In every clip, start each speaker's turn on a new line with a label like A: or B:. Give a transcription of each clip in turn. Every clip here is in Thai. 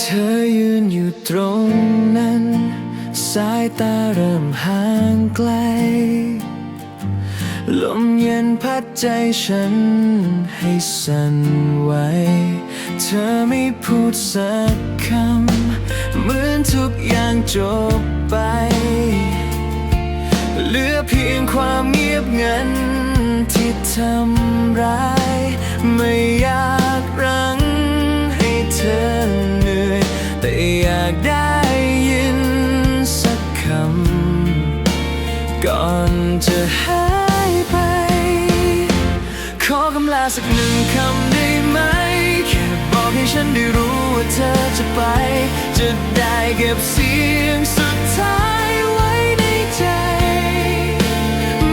A: เธอยืนอยู่ตรงนั้น สายตาเริ่มห่างไกล ลมเย็นพัดใจฉันให้สั่นไหว เธอไม่พูดสักคำ เหมือนทุกอย่างจบไป เหลือเพียงความเงียบงันที่ทำร้ายไม่อยาก สักหนึ่งคำได้ไหม แค่บอกให้ฉันได้รู้ว่าเธอจะไป จะได้เก็บเสียงสุดท้ายไว้ในใจ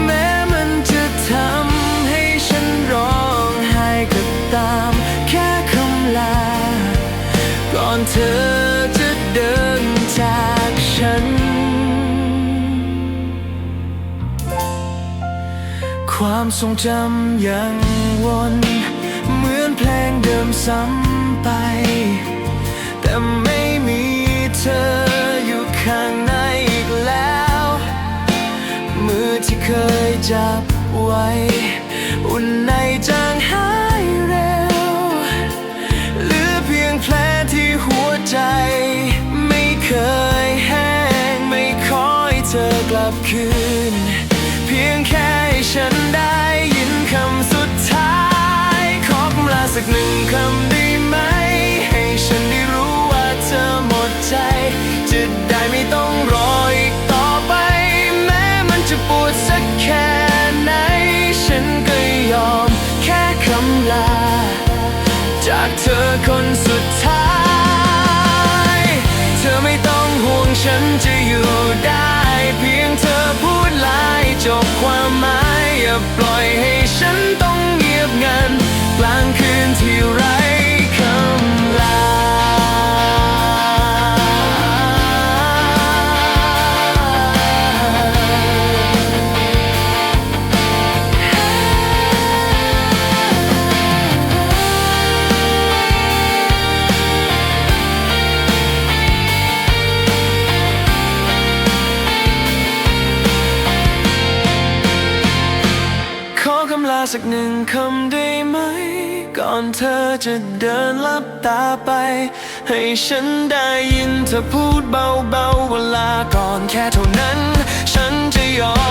A: แม้มันจะทำให้ฉันร้องไห้ก็ตาม แค่คำลา ก่อนเธอจะเดินจากฉันความทรงจำยัง ซ้ำไป แต่ไม่มีเธออยู่ข้างในอีกแล้ว มือที่เคยจับไว้ อุ่นในจางหายเร็ว เหลือเพียงแผลที่หัวใจ ไม่เคยแห้ง ไม่ขอให้เธอกลับคืน กหนึ่งคำได้ไหม ให้ฉันได้รู้ว่าเธอหมดใจ จะได้ไม่ต้องรออีกต่อไป แม้มันจะปวดสักแค่ไหน ฉันก็ยอมแค่คำลา จากเธอคนสุดท้าย เธอไม่ต้องห่วงฉันจะอยู่ได้ เพียงเธอพูดลายจบความหมายอย่าปล่อยให้ำลาสักหนึ่งคำได้ไหม ก่อนเธอจะเดินลับตาไป ให้ฉันได้ยินเธอพูดเบาๆเวลาก่อนแค่เท่านั้น ฉันจะยอม